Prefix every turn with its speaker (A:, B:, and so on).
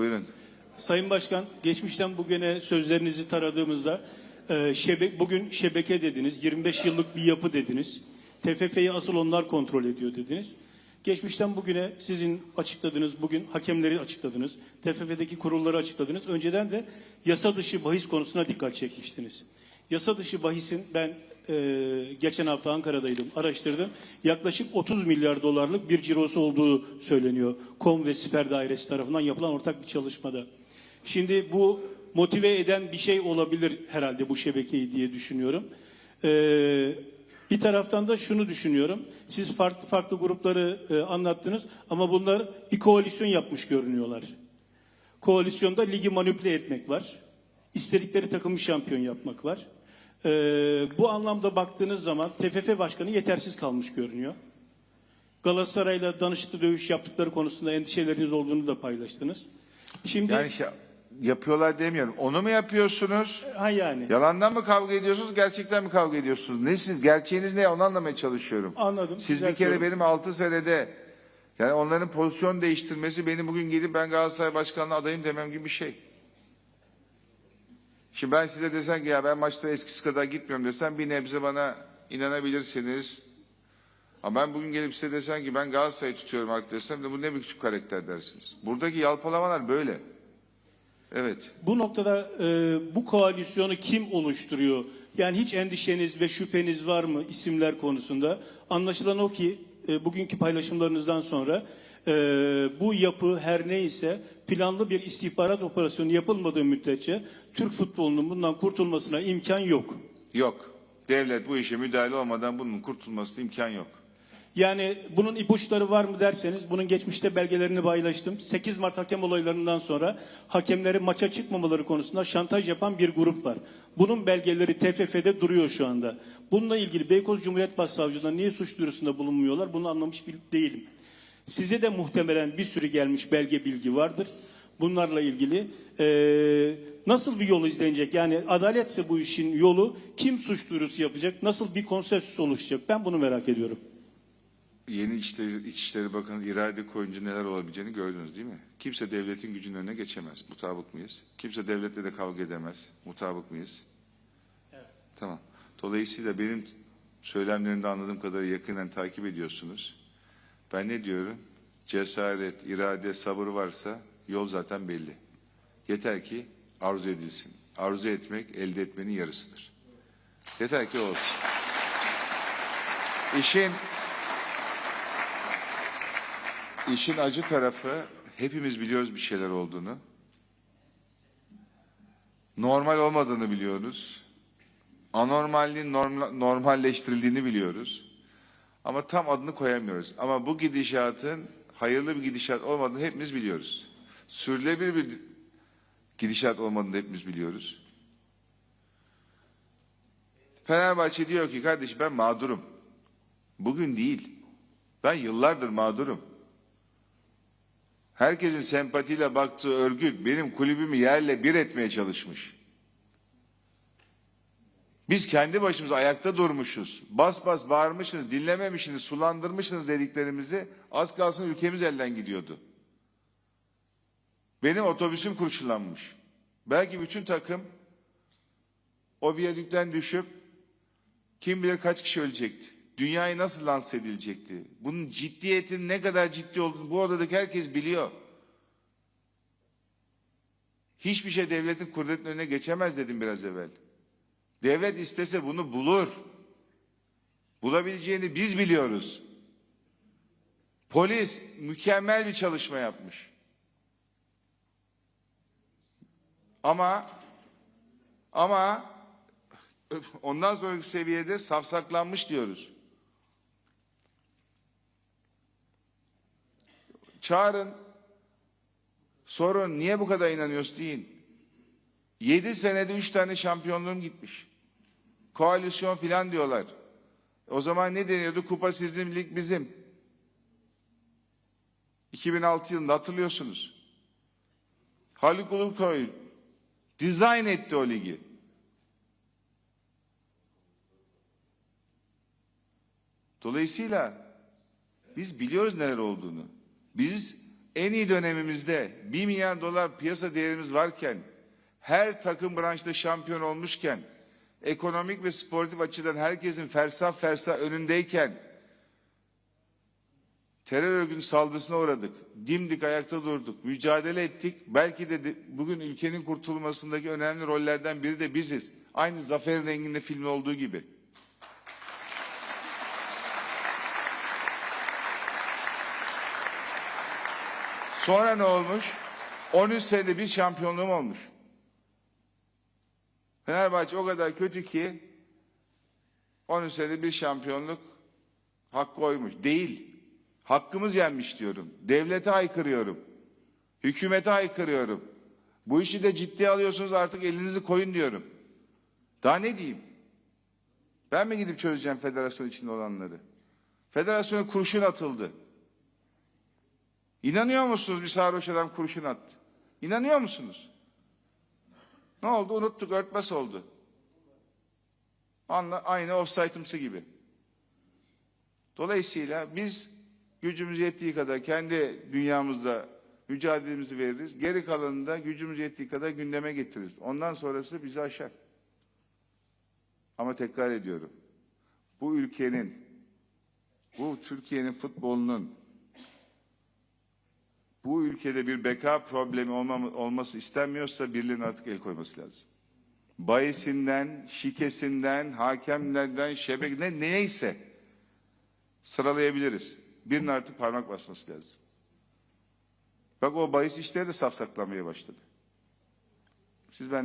A: Buyurun.
B: Sayın Başkan, geçmişten bugüne sözlerinizi taradığımızda e, şebe, bugün şebeke dediniz, 25 yıllık bir yapı dediniz. TFF'yi asıl onlar kontrol ediyor dediniz. Geçmişten bugüne sizin açıkladığınız, bugün hakemleri açıkladınız, TFF'deki kurulları açıkladınız. Önceden de yasa dışı bahis konusuna dikkat çekmiştiniz. Yasa dışı bahisin ben e, geçen hafta Ankara'daydım, araştırdım. Yaklaşık 30 milyar dolarlık bir cirosu olduğu söyleniyor. Kom ve Siper Dairesi tarafından yapılan ortak bir çalışmada. Şimdi bu motive eden bir şey olabilir herhalde bu şebekeyi diye düşünüyorum. Ee, bir taraftan da şunu düşünüyorum. Siz farklı farklı grupları e, anlattınız ama bunlar bir koalisyon yapmış görünüyorlar. Koalisyonda ligi manipüle etmek var. İstedikleri takımı şampiyon yapmak var. Ee, bu anlamda baktığınız zaman TFF Başkanı yetersiz kalmış görünüyor. Galatasaray'la danışıklı dövüş yaptıkları konusunda endişeleriniz olduğunu da paylaştınız. Şimdi
A: Yani şey, yapıyorlar demiyorum. Onu mu yapıyorsunuz?
B: ha yani
A: Yalandan mı kavga ediyorsunuz, gerçekten mi kavga ediyorsunuz? Ne siz, gerçeğiniz ne onu anlamaya çalışıyorum.
B: Anladım,
A: Siz bir kere benim 6 senede yani onların pozisyon değiştirmesi benim bugün gelip ben Galatasaray Başkanlığı adayım demem gibi bir şey. Şimdi ben size desem ki ya ben maçta eskisi kadar gitmiyorum desem bir nebze bana inanabilirsiniz. Ama ben bugün gelip size desem ki ben Galatasaray'ı tutuyorum artık desem de bu ne biçim karakter dersiniz. Buradaki yalpalamalar böyle. Evet.
B: Bu noktada e, bu koalisyonu kim oluşturuyor? Yani hiç endişeniz ve şüpheniz var mı isimler konusunda? Anlaşılan o ki e, bugünkü paylaşımlarınızdan sonra e, bu yapı her neyse planlı bir istihbarat operasyonu yapılmadığı müddetçe Türk futbolunun bundan kurtulmasına imkan yok.
A: Yok. Devlet bu işe müdahale olmadan bunun kurtulmasına imkan yok.
B: Yani bunun ipuçları var mı derseniz bunun geçmişte belgelerini paylaştım. 8 Mart hakem olaylarından sonra hakemleri maça çıkmamaları konusunda şantaj yapan bir grup var. Bunun belgeleri TFF'de duruyor şu anda. Bununla ilgili Beykoz Cumhuriyet Başsavcılığına niye suç duyurusunda bulunmuyorlar bunu anlamış değilim. Size de muhtemelen bir sürü gelmiş belge bilgi vardır. Bunlarla ilgili eee, nasıl bir yol izlenecek? Yani adaletse bu işin yolu kim suç duyurusu yapacak? Nasıl bir konsensüs oluşacak? Ben bunu merak ediyorum.
A: Yeni İçişleri, İçişleri Bakanı irade koyunca neler olabileceğini gördünüz değil mi? Kimse devletin gücünün önüne geçemez. Mutabık mıyız? Kimse devletle de kavga edemez. Mutabık mıyız? Tamam. Dolayısıyla benim söylemlerimde anladığım kadarıyla yakından takip ediyorsunuz. Ben ne diyorum? Cesaret, irade, sabır varsa yol zaten belli. Yeter ki arzu edilsin. Arzu etmek elde etmenin yarısıdır. Yeter ki olsun. İşin İşin acı tarafı hepimiz biliyoruz bir şeyler olduğunu. Normal olmadığını biliyoruz. Anormalliğin normal, normalleştirildiğini biliyoruz. Ama tam adını koyamıyoruz. Ama bu gidişatın hayırlı bir gidişat olmadığını hepimiz biliyoruz. Sürülebilir bir gidişat olmadığını hepimiz biliyoruz. Fenerbahçe diyor ki kardeş ben mağdurum. Bugün değil. Ben yıllardır mağdurum. Herkesin sempatiyle baktığı örgüt benim kulübümü yerle bir etmeye çalışmış. Biz kendi başımıza ayakta durmuşuz. Bas bas bağırmışsınız, dinlememişsiniz, sulandırmışsınız dediklerimizi az kalsın ülkemiz elden gidiyordu. Benim otobüsüm kurşunlanmış. Belki bütün takım o viyadükten düşüp kim bilir kaç kişi ölecekti. Dünyayı nasıl lanse edilecekti? Bunun ciddiyetinin ne kadar ciddi olduğunu bu odadaki herkes biliyor. Hiçbir şey devletin kudretinin önüne geçemez dedim biraz evvel. Devlet istese bunu bulur. Bulabileceğini biz biliyoruz. Polis mükemmel bir çalışma yapmış. Ama ama ondan sonraki seviyede safsaklanmış diyoruz. Çağırın. Sorun niye bu kadar inanıyorsun deyin. Yedi senede üç tane şampiyonluğum gitmiş. Koalisyon filan diyorlar. O zaman ne deniyordu? Kupa sizin, lig bizim. 2006 yılında hatırlıyorsunuz. Haluk Ulukoy dizayn etti o ligi. Dolayısıyla biz biliyoruz neler olduğunu. Biz en iyi dönemimizde 1 milyar dolar piyasa değerimiz varken, her takım branşta şampiyon olmuşken, ekonomik ve sportif açıdan herkesin fersah fersah önündeyken, terör örgütünün saldırısına uğradık. Dimdik ayakta durduk. Mücadele ettik. Belki de, bugün ülkenin kurtulmasındaki önemli rollerden biri de biziz. Aynı Zafer'in renginde filmi olduğu gibi. Sonra ne olmuş? 13 senede bir şampiyonluğum olmuş. Fenerbahçe o kadar kötü ki 13 senede bir şampiyonluk hakkı oymuş. Değil. Hakkımız yenmiş diyorum. Devlete aykırıyorum. Hükümete aykırıyorum. Bu işi de ciddiye alıyorsunuz artık elinizi koyun diyorum. Daha ne diyeyim? Ben mi gidip çözeceğim federasyon içinde olanları? Federasyona kurşun atıldı. İnanıyor musunuz bir sarhoş adam kurşun attı? İnanıyor musunuz? Ne oldu? Unuttuk, örtbas oldu. Anla, aynı offside'ımsı gibi. Dolayısıyla biz gücümüz yettiği kadar kendi dünyamızda mücadelemizi veririz. Geri kalanını da gücümüz yettiği kadar gündeme getiririz. Ondan sonrası bizi aşar. Ama tekrar ediyorum. Bu ülkenin, bu Türkiye'nin futbolunun bu ülkede bir beka problemi olmam- olması istenmiyorsa birilerinin artık el koyması lazım. Bayisinden, şikesinden, hakemlerden, şebek ne neyse sıralayabiliriz. Birinin artık parmak basması lazım. Bak o bahis işleri de safsaklamaya başladı. Siz ben